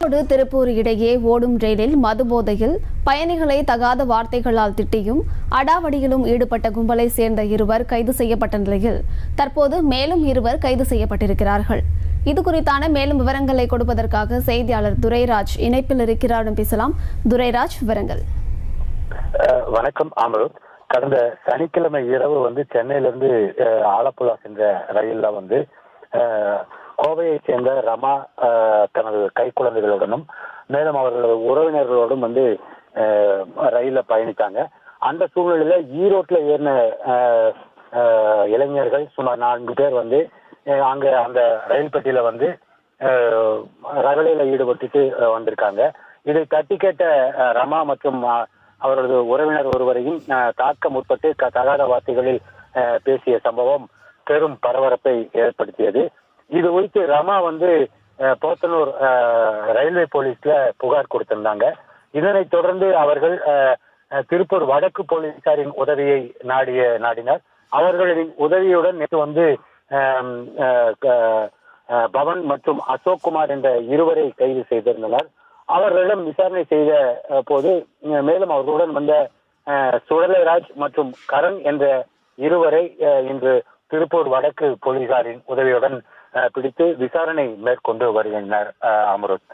ஈரோடு திருப்பூர் இடையே ஓடும் ரயிலில் மதுபோதையில் பயணிகளை தகாத வார்த்தைகளால் திட்டியும் அடாவடியிலும் ஈடுபட்ட கும்பலை சேர்ந்த இருவர் கைது செய்யப்பட்ட நிலையில் தற்போது மேலும் இருவர் கைது செய்யப்பட்டிருக்கிறார்கள். இது குறித்தான மேலும் விவரங்களை கொடுப்பதற்காக செய்தியாளர் துரைராஜ் இணைப்பில் இருக்கிறாரும் பேசலாம். துரைராஜ் விவரங்கள். வணக்கம் அமருத். கடந்த சனிக்கிழமை இரவு வந்து சென்னையிலிருந்து ஆலப்புழா சென்ற ரயில்ல வந்து கோவையை சேர்ந்த ரமா தனது கை கைக்குழந்தைகளுடனும் மேலும் அவர்களது உறவினர்களோடும் வந்து ரயில பயணித்தாங்க. அந்த சூழ்நிலையில ஈரோட்ல ஏறின இளைஞர்கள் சுமார் நான்கு பேர் வந்து அங்க அந்த ரயில் பெட்டியில வந்து ரகலையில ஈடுபட்டுட்டு வந்திருக்காங்க. இதை தட்டி கேட்ட ரமா மற்றும் அவரது உறவினர் ஒருவரையும் தாக்க முற்பட்டு க- தகாத வார்த்தைகளில் அஹ், பேசிய சம்பவம் பெரும் பரபரப்பை ஏற்படுத்தியது. இது குறித்து ரமா வந்து போத்தனூர் ரயில்வே போலீஸ்ல புகார் கொடுத்திருந்தாங்க. இதனைத் தொடர்ந்து அவர்கள் திருப்பூர் வடக்கு போலீசாரின் உதவியை நாடிய நாடினர். அவர்களின் உதவியுடன் நேற்று வந்து பவன் மற்றும் அசோக் குமார் என்ற இருவரை கைது செய்திருந்தனர். அவர்களிடம் விசாரணை செய்த போது மேலும் அவர்களுடன் வந்த அஹ், சுடலைராஜ் மற்றும் கரண் என்ற இருவரை அஹ், இன்று திருப்பூர் வடக்கு போலீசாரின் உதவியுடன் பிடித்து விசாரணை மேற்கொண்டு வருகின்றனர் அமருத்.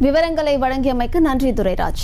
விவரங்களை வழங்கியமைக்கு நன்றி துரைராஜ்.